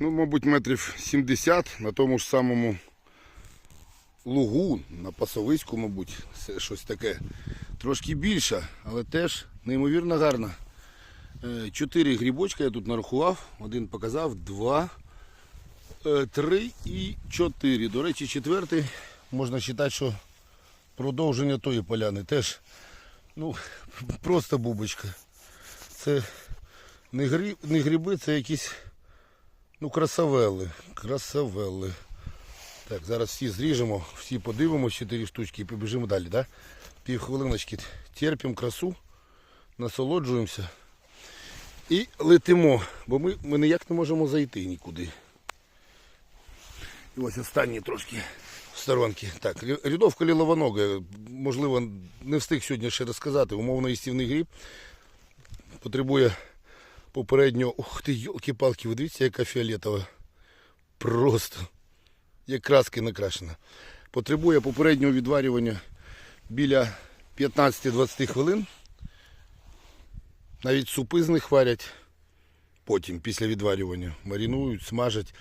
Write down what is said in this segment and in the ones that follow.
ну, мабуть, метрів 70 на тому ж самому лугу, на пасовиську, мабуть, це щось таке. Трошки більше, але теж неймовірно гарно. Е, Чотири грибочка я тут нарахував. Один показав, два, е, три і чотири. До речі, четвертий можна вважати, що продовження тої поляни теж ну, просто бубочка. Це не гриби, це якісь ну, красавели. Красавели. Так, зараз всі зріжемо, всі подивимося, чотири штучки і побіжимо далі. Да? Пів хвилиночки красу, насолоджуємося і летимо, бо ми, ми ніяк не можемо зайти нікуди. І ось останні трошки сторонки. Так, ря- рядовка ліловонога, можливо, не встиг сьогодні ще розказати. Умовно їстівний гриб потребує попереднього. Ух ти, йолки-палки, ви дивіться, яка фіолетова. Просто як краски накрашена. Потребує попереднього відварювання біля 15-20 хвилин. Навіть супи з них варять потім, після відварювання. Марінують, смажать.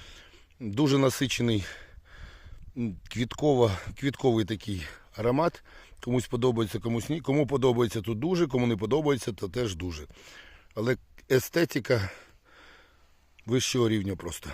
Дуже насичений квітково, квітковий такий аромат. Комусь подобається, комусь ні. Кому подобається, то дуже, кому не подобається, то теж дуже. Але естетика вищого рівня просто.